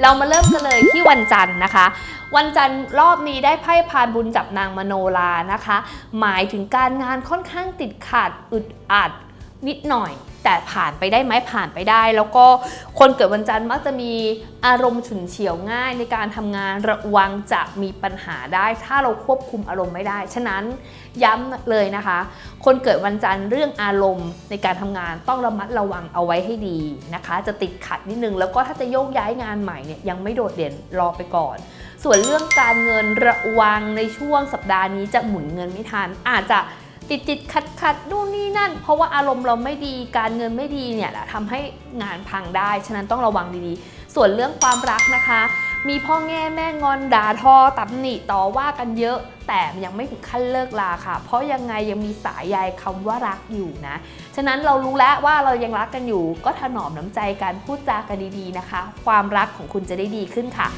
เรามาเริ่มกันเลยที่วันจันทร์นะคะ วันจันทร์รอบนี้ได้ไพ่พานบุญจับนางมโนรานะคะ หมายถึงการงานค่อนข้างติดขัดอึดอัด นิดหน่อย แต่ผ่านไปได้ไหมผ่านไปได้ แล้วก็คนเกิดวันจันทร์มักจะมีอารมณ์ฉุนเฉียวง่ายในการทำงานระวังจะมีปัญหาได้ ถ้าเราควบคุมอารมณ์ไม่ได้ ฉะนั้นย้ำเลยนะคะ คนเกิดวันจันทร์เรื่องอารมณ์ในการทำงานต้องระมัดระวังเอาไว้ให้ดีนะคะ จะติดขัดนิดนึง แล้วก็ถ้าจะโยกย้ายงานใหม่เนี่ยยังไม่โดดเด่นรอไปก่อน ส่วนเรื่องการเงินระวังในช่วงสัปดาห์นี้จะหมุนเงินไม่ทันอาจจะ ติดติดขัดขัดนู่นนี่นั่น เพราะว่าอารมณ์เราไม่ดีการเงินไม่ดีเนี่ยแหละทำให้งานพังได้ ฉะนั้นต้องระวังดีๆ ส่วนเรื่องความรักนะคะ มีพ่อแง่แม่งอนด่าทอตำหนิต่อว่ากันเยอะ แต่ยังไม่ถึงขั้นเลิกลาค่ะ เพราะยังไงยังมีสายใยคำว่ารักอยู่นะ ฉะนั้นเรารู้แล้วว่าเรายังรักกันอยู่ ก็ถนอมน้ำใจกันพูดจากันดีๆนะคะ ความรักของคุณจะได้ดีขึ้นค่ะ